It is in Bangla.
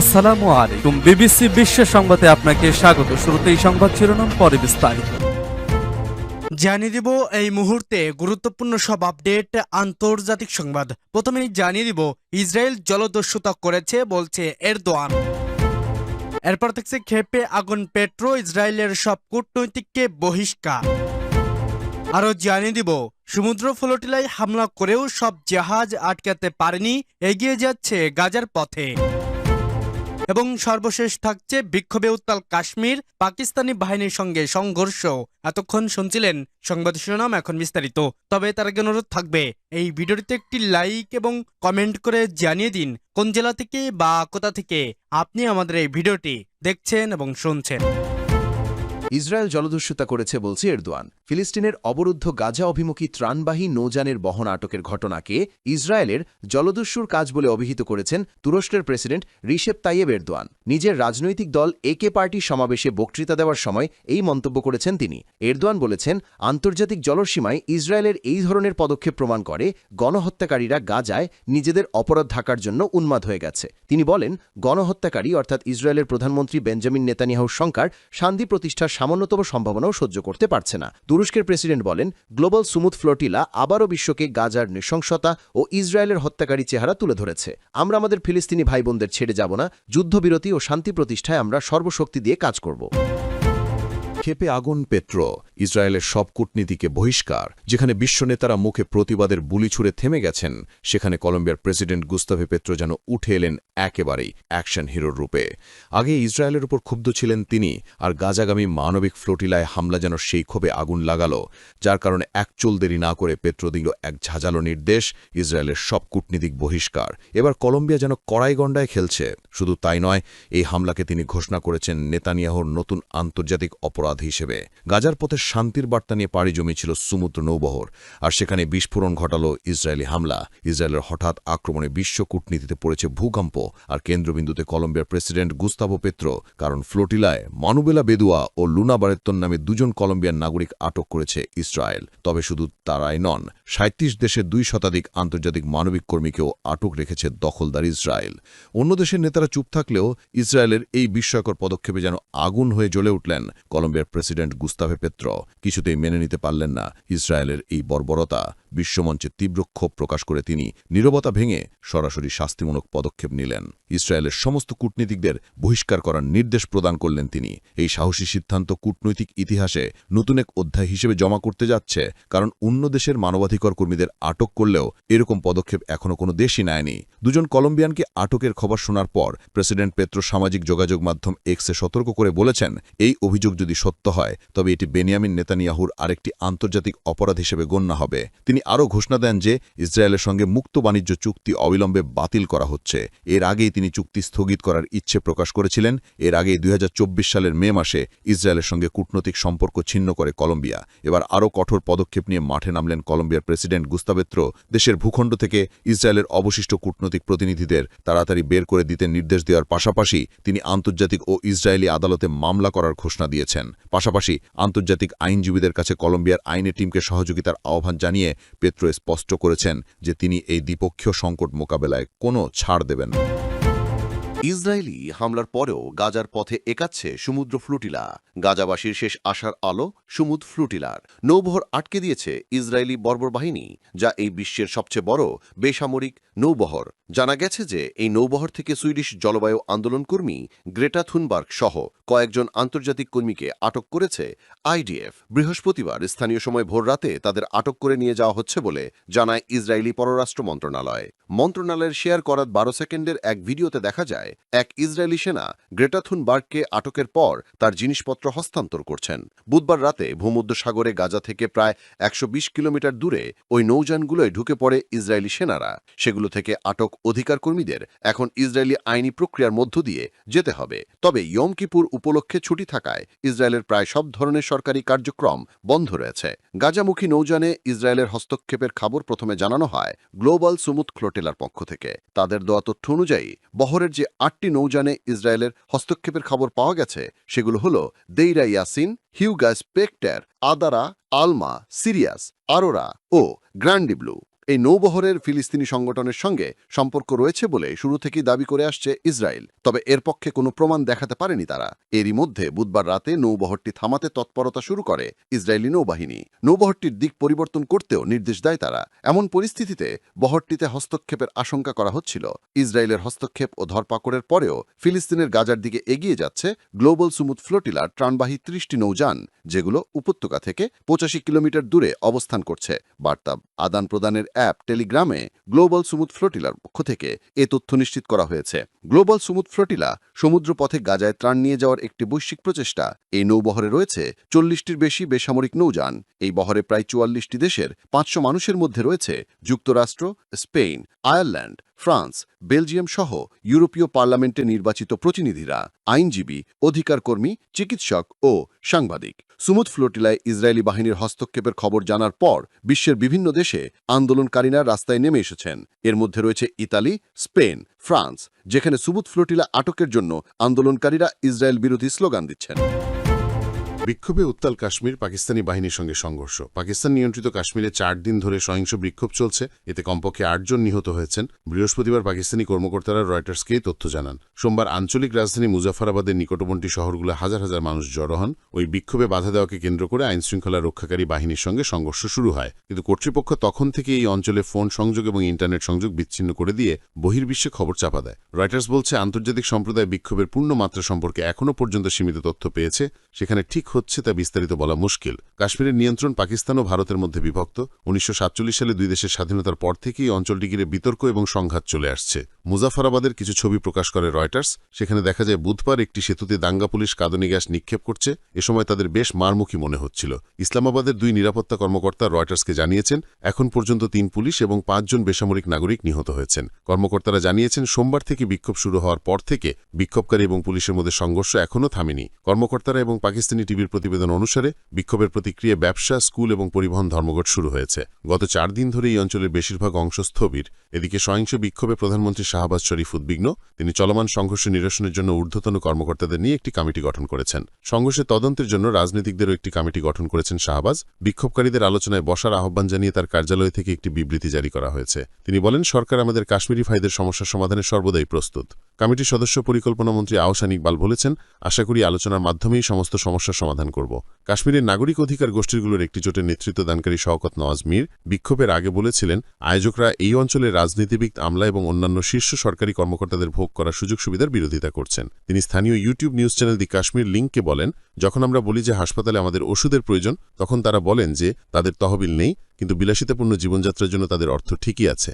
আসসালামু আলাইকুম। বিবিসি বিশ্ব সংবাদে আপনাকে স্বাগত। শুরুতে এই সংবাদ শিরোনাম, পরে বিস্তারিত। জানিয়ে দিব এই মুহূর্তে গুরুত্বপূর্ণ সব আপডেট, আন্তর্জাতিক সংবাদ। প্রথমেই জানিয়ে দিব, ইসরায়েল জলদস্যুতা করেছে বলছে এরদোয়ান। এরপর থাকছে ক্ষেপে আগুন, পেট্রো, ইসরায়েলের সব কূটনৈতিককে বহিষ্কার। আরও জানিয়ে দিব, সমুদ্র ফ্লোটিলায় হামলা করেও সব জাহাজ আটকাতে পারেনি, এগিয়ে যাচ্ছে গাজার পথে। এবং সর্বশেষ থাকছে বিক্ষোভে উত্তাল কাশ্মীর, পাকিস্তানি বাহিনীর সঙ্গে সংঘর্ষ। এতক্ষণ শুনছিলেন সংবাদ শিরোনাম, এখন বিস্তারিত। তবে তার আগে অনুরোধ থাকবে, এই ভিডিওটিতে একটি লাইক এবং কমেন্ট করে জানিয়ে দিন, কোন জেলা থেকে বা কোথা থেকে আপনি আমাদের এই ভিডিওটি দেখছেন এবং শুনছেন। ইসরায়েল জলদস্যুতা করেছে বলছে এরদোয়ান। ফিলিস্তিনের অবরুদ্ধ গাজা অভিমুখী ত্রাণবাহী নৌযানের বহন আটকের ঘটনাকে ইসরায়েলের জলদস্যুর কাজ বলে অভিহিত করেছেন তুরস্কের প্রেসিডেন্ট রিশেপ তাইয়েব এরদোয়ান। নিজের রাজনৈতিক দল একে পার্টির সমাবেশে বক্তৃতা দেওয়ার সময় এই মন্তব্য করেছেন তিনি। এরদোয়ান বলেছেন, আন্তর্জাতিক জলসীমায় ইসরায়েলের এই ধরনের পদক্ষেপ প্রমাণ করে গণহত্যাকারীরা গাজায় নিজেদের অপরাধ ঢাকার জন্য উন্মাদ হয়ে গেছে। তিনি বলেন, গণহত্যাকারী অর্থাৎ ইসরায়েলের প্রধানমন্ত্রী বেঞ্জামিন নেতানিয়াহুর সরকার শান্তি প্রতিষ্ঠার সামান্যতম সম্ভাবনাও সহ্য করতে পারছে না। তুরস্কের প্রেসিডেন্ট বলেন, গ্লোবাল সুমুথ ফ্লোটিলা আবারও বিশ্বকে গাজার নৃশংসতা ও ইসরায়েলের হত্যাকারী চেহারা তুলে ধরেছে। আমরা আমাদের ফিলিস্তিনি ভাই বোনদের ছেড়ে যাব না, যুদ্ধবিরতি ও শান্তি প্রতিষ্ঠায় আমরা সর্বশক্তি দিয়ে কাজ করব। খেপে আগুন, পেট্রো। ইসরায়েলের সব কূটনীতিকে বহিষ্কার, যেখানে বিশ্ব নেতারা মুখে প্রতিবাদের বুলি ছুড়ে থেমে গেছেন, সেখানে কলম্বিয়ার প্রেসিডেন্ট গুস্তাভে পেট্রো যেন উঠে এলেন একেবারেই অ্যাকশন হিরোর রূপে। আগে ইসরায়েলের উপর ক্ষুব্ধ ছিলেন তিনি, আর গাজাগামী মানবিক ফ্লোটিলায় হামলা যেন সেই ক্ষোভে আগুন লাগাল, যার কারণে একচুল দেরি না করে পেট্রো দিল এক ঝাঁঝালো নির্দেশ, ইসরায়েলের সব কূটনীতিক বহিষ্কার। এবার কলম্বিয়া যেন কড়াইগণ্ডায় খেলছে। শুধু তাই নয়, এই হামলাকে তিনি ঘোষণা করেছেন নেতানিয়াহুর নতুন আন্তর্জাতিক অপরাধ হিসেবে। গাজার পথে শান্তির বার্তা নিয়ে পাড়ি জমিয়েছিল সমুদ্র নৌবহর, আর সেখানে বিস্ফোরণ ঘটালো ইসরায়েলি হামলা। ইসরায়েলের হঠাৎ আক্রমণে বিশ্ব কূটনীতিতে পড়েছে ভূকম্প, আর কেন্দ্রবিন্দুতে কলম্বিয়ার প্রেসিডেন্ট গুস্তাভো পেত্রো, কারণ ফ্লোটিলায় মানুবেলা বেদুয়া ও লুনা বারেত্তন নামে দুজন কলম্বিয়ান নাগরিক আটক করেছে ইসরায়েল। তবে শুধু তারাই নন সাঁত্রিশ দেশের দুই শতাধিক আন্তর্জাতিক মানবিক কর্মীকেও আটক রেখেছে দখলদার ইসরায়েল। অন্য দেশের নেতারা চুপ থাকলেও ইসরায়েলের এই বিস্ময়কর পদক্ষেপে যেন আগুন হয়ে জ্বলে উঠলেন কলম্বিয়ার প্রেসিডেন্ট গুস্তাভে পেত্র। কিছুতেই মেনে নিতে পারলেন না। ইসরায়েলের এই বর্বরতা বিশ্বমঞ্চে তীব্র ক্ষোভ প্রকাশ করে তিনি নীরবতা ভেঙে সরাসরি শাস্তিমূলক পদক্ষেপ নিলেন। ইসরায়েলের সমস্ত কূটনীতিকদের বহিষ্কার করার নির্দেশ প্রদান করলেন তিনি। এই সাহসী সিদ্ধান্ত কূটনৈতিক ইতিহাসে নতুন এক অধ্যায় হিসেবে জমা করতে যাচ্ছে, কারণ অন্য দেশের মানবাধিকার কর্মীদের আটক করলেও এরকম পদক্ষেপ এখনও কোনো দেশই নেয়নি। দুজন কলম্বিয়ানকে আটকের খবর শোনার পর প্রেসিডেন্ট পেত্র সামাজিক যোগাযোগ মাধ্যম এক্সে সতর্ক করে বলেছেন, এই অভিযোগ যদি সত্য হয়, তবে এটি বেনিয়ামিন নেতানিয়াহুর আরেকটি আন্তর্জাতিক অপরাধ হিসেবে গণ্য হবে। তিনি আরও ঘোষণা দেন যে, ইসরায়েলের সঙ্গে মুক্ত বাণিজ্য চুক্তি অবিলম্বে বাতিল করা হচ্ছে। এর আগেই তিনি চুক্তি স্থগিত করার ইচ্ছে প্রকাশ করেছিলেন। এর আগেই দুই সালের মে মাসে ইসরায়েলের সঙ্গে কূটনৈতিক সম্পর্ক ছিন্ন করে কলম্বিয়া। এবার আরও কঠোর পদক্ষেপ নিয়ে মাঠে নামলেন কলম্বিয়ার প্রেসিডেন্ট গুস্তাবেত্র দেশের ভূখণ্ড থেকে ইসরায়েলের অবশিষ্ট কূটনৈতিক প্রতিনিধিদের তাড়াতাড়ি বের করে দিতে নির্দেশ দেওয়ার পাশাপাশি তিনি আন্তর্জাতিক ও ইসরায়েলি আদালতে মামলা করার ঘোষণা দিয়েছেন। পাশাপাশি আন্তর্জাতিক আইনজীবীদের কাছে কলম্বিয়ার আইনের টিমকে সহযোগিতার আহ্বান জানিয়ে পেত্রো স্পষ্ট করেছেন যে তিনি এই দ্বিপক্ষীয় সংকট মোকাবেলায় কোনো ছাড় দেবেন। ইসরায়েলি হামলার পরেও গাজার পথে একাচ্ছে সমুদ্র ফ্লুটিলা। গাজাবাসীর শেষ আশার আলো সমুদ ফ্লুটিলার। নৌবহর আটকে দিয়েছে ইসরায়েলি বর্বর বাহিনী, যা এই বিশ্বের সবচেয়ে বড় বেসামরিক নৌবহর। জানা গেছে যে এই নৌবহর থেকে সুইডিশ জলবায়ু আন্দোলন কর্মী গ্রেটা থুনবার্গ সহ কয়েকজন আন্তর্জাতিক কর্মীকে আটক করেছে আইডিএফ। বৃহস্পতিবার স্থানীয় সময় ভোর রাতে তাদের আটক করে নিয়ে যাওয়া হচ্ছে বলে জানায় ইসরায়েলি পররাষ্ট্র মন্ত্রণালয়। মন্ত্রণালয়ের শেয়ার করা বারো সেকেন্ডের এক ভিডিওতে দেখা যায় এক ইসরায়েলি সেনা গ্রেটাথুন বার্গকে আটকের পর তার জিনিসপত্র হস্তান্তর করছেন। বুধবার রাতে ভূমধ্যসাগরে গাজা থেকে প্রায় একশো বিশ কিলোমিটার দূরে ওই নৌযানগুলোয় ঢুকে পড়ে ইসরায়েলি সেনারা। সেগুলো থেকে আটক অধিকার কর্মীদের এখন ইসরায়েলি আইনি প্রক্রিয়ার মধ্য দিয়ে যেতে হবে। তবে ইয়ম কিপুর উপলক্ষে ছুটি থাকায় ইসরায়েলের প্রায় সব ধরনের সরকারি কার্যক্রম বন্ধ রয়েছে। গাজামুখী নৌযানে ইসরায়েলের হস্তক্ষেপের খবর প্রথমে জানানো হয় গ্লোবাল সুমুদ ক্লোটেলার পক্ষ থেকে। তাদের দেওয়া তথ্য অনুযায়ী বহরের যে আটটি নৌযানে ইসরায়েলের হস্তক্ষেপের খবর পাওয়া গেছে। সেগুলো হল Deir Yassin, হিউগাস Spectre Adara, Alma, Sirius, Aurora ও গ্র্যান্ডিব্লু এই নৌবহরের ফিলিস্তিনি সংগঠনের সঙ্গে সম্পর্ক রয়েছে বলে শুরু থেকেই দাবি করে আসছে ইসরায়েল। তবে এর পক্ষে কোনো প্রমাণ দেখাতে পারেনি তারা। এরই মধ্যে বুধবার রাতে নৌবহরটি থামাতে তৎপরতা শুরু করে ইসরায়েলি নৌবাহিনী। নৌবহরটির দিক পরিবর্তন করতেও নির্দেশ দেয় তারা। এমন পরিস্থিতিতে বহরটিতে হস্তক্ষেপের আশঙ্কা করা হচ্ছিল। ইসরায়েলের হস্তক্ষেপ ও ধরপাকড়ের পরেও ফিলিস্তিনের গাজার দিকে এগিয়ে যাচ্ছে গ্লোবাল সুমুদ ফ্লোটিলার ত্রাণবাহী ত্রিশটি নৌযান, যেগুলো উপত্যকা থেকে পঁচাশি কিলোমিটার দূরে অবস্থান করছে। বার্তা আদান প্রদানের অ্যাপ টেলিগ্রামে গ্লোবাল সুমুদ ফ্লোটিলার পক্ষ থেকে এ তথ্য নিশ্চিত করা হয়েছে। গ্লোবাল সুমুদ ফ্লোটিলা সমুদ্রপথে গাজায় ত্রাণ নিয়ে যাওয়ার একটি বৈশ্বিক প্রচেষ্টা। এই নৌবহরে রয়েছে চল্লিশটির বেশি বেসামরিক নৌযান। এই বহরে প্রায় চুয়াল্লিশটি দেশের পাঁচশো মানুষের মধ্যে রয়েছে যুক্তরাষ্ট্র, স্পেন, আয়ারল্যান্ড ফ্রান্স, বেলজিয়াম সহ ইউরোপীয় পার্লামেন্টে নির্বাচিত প্রতিনিধিরা, আইনজীবী, অধিকারকর্মী, চিকিৎসক ও সাংবাদিক। সুমুদ ফ্লোটিলায় ইসরায়েলি বাহিনীর হস্তক্ষেপের খবর জানার পর বিশ্বের বিভিন্ন দেশে আন্দোলনকারীরা রাস্তায় নেমে এসেছেন। এর মধ্যে রয়েছে ইতালি, স্পেন, ফ্রান্স, যেখানে সুমুদ ফ্লোটিলা আটকের জন্য আন্দোলনকারীরা ইসরায়েল বিরোধী স্লোগান দিচ্ছেন। বিক্ষোভে উত্তাল কাশ্মীর পাকিস্তানি বাহিনীর সঙ্গে সংঘর্ষ। পাকিস্তান নিয়ন্ত্রিত কাশ্মীরে চার দিন ধরে সহিংস বিক্ষোভ চলছে। এতে কমপক্ষে আটজন নিহত হয়েছেন। বৃহস্পতিবার পাকিস্তানি কর্মকর্তারা রয়টার্সকে তথ্য জানান। সোমবার আঞ্চলিক রাজধানী মুজাফরাবাদের নিকটবর্তী শহরগুলো হাজার হাজার মানুষ জড়ো হন। ওই বিক্ষোভে বাধা দেওয়াকে কেন্দ্র করে আইনশৃঙ্খলা রক্ষাকারী বাহিনীর সঙ্গে সংঘর্ষ শুরু হয়। কিন্তু কর্তৃপক্ষ তখন থেকে এই অঞ্চলে ফোন সংযোগ এবং ইন্টারনেট সংযোগ বিচ্ছিন্ন করে দিয়ে বহির্বিশ্বে খবর চাপা দেয়। রয়টার্স বলছে, আন্তর্জাতিক সম্প্রদায় বিক্ষোভের পূর্ণ মাত্রা সম্পর্কে এখনও পর্যন্ত সীমিত তথ্য পেয়েছে। সেখানে ঠিক হচ্ছে তা বিস্তারিত বলা মুশকিল। কাশ্মীরের নিয়ন্ত্রণ পাকিস্তান ও ভারতের মধ্যে বিভক্ত। উনিশশো সাতচল্লিশ সালে দুই দেশের স্বাধীনতার পর থেকেই অঞ্চলটি ঘিরে বিতর্ক এবং সংঘাত চলে আসছে। মুজাফরাবাদের কিছু ছবি প্রকাশ করে রয়টার্স। সেখানে দেখা যায় বুধবার একটি সেতুতে দাঙ্গা পুলিশ কাঁদনি গ্যাস নিক্ষেপ করছে। এ সময় তাদের বেশ মারমুখী মনে হচ্ছিল। ইসলামাবাদের দুই নিরাপত্তা কর্মকর্তা রয়টার্সকে জানিয়েছেন, এখন পর্যন্ত তিন পুলিশ এবং পাঁচজন বেসামরিক নাগরিক নিহত হয়েছেন। কর্মকর্তারা জানিয়েছেন, সোমবার থেকে বিক্ষোভ শুরু হওয়ার পর থেকে বিক্ষোভকারী এবং পুলিশের মধ্যে সংঘর্ষ এখনও থামেনি। কর্মকর্তারা এবং পাকিস্তানি টিভির প্রতিবেদন অনুসারে বিক্ষোভের প্রতিক্রিয়া ব্যবসা, স্কুল এবং পরিবহন ধর্মঘট শুরু হয়েছে। গত চার দিন ধরে এই অঞ্চলের বেশিরভাগ অংশ স্থবির। এদিকে সহিংস বিক্ষোভে প্রধানমন্ত্রী শাহবাজ শরীফ উদ্বিগ্ন। তিনি চলমান সংঘর্ষ নিরসনের জন্য ঊর্ধ্বতন কর্মকর্তাদের নিয়ে একটি কমিটি গঠন করেছেন। সংঘর্ষে তদন্তের জন্য রাজনীতিকদেরও একটি কমিটি গঠন করেছেন শাহবাজ। বিক্ষোভকারীদের আলোচনায় বসার আহ্বান জানিয়ে তার কার্যালয় থেকে একটি বিবৃতি জারি করা হয়েছে। তিনি বলেন, সরকার আমাদের কাশ্মীরি ভাইদের সমস্যা সমাধানে সর্বদাই প্রস্তুত। কমিটির সদস্য পরিকল্পনা মন্ত্রী আহসান ইকবাল বলেছেন, আশা করি আলোচনার মাধ্যমেই সমস্ত সমস্যার সমাধান করব। কাশ্মীরের নাগরিক অধিকার গোষ্ঠীগুলোর একটি জোটের নেতৃত্ব দানকারী শওকত নওয়াজ মীর বিক্ষোভের আগে বলেছিলেন, আয়োজকরা এই অঞ্চলের রাজনীতিবিদ আমলা এবং অন্যান্য শীর্ষ সরকারি কর্মকর্তাদের ভোগ করার সুযোগ সুবিধার বিরোধিতা করছেন। তিনি স্থানীয় YouTube news channel the Kashmir লিঙ্ককে বলেন, যখন আমরা বলি যে হাসপাতালে আমাদের ওষুধের প্রয়োজন, তখন তারা বলেন যে তাদের তহবিল নেই, কিন্তু বিলাসিতাপূর্ণ জীবনযাত্রার জন্য তাদের অর্থ ঠিকই আছে।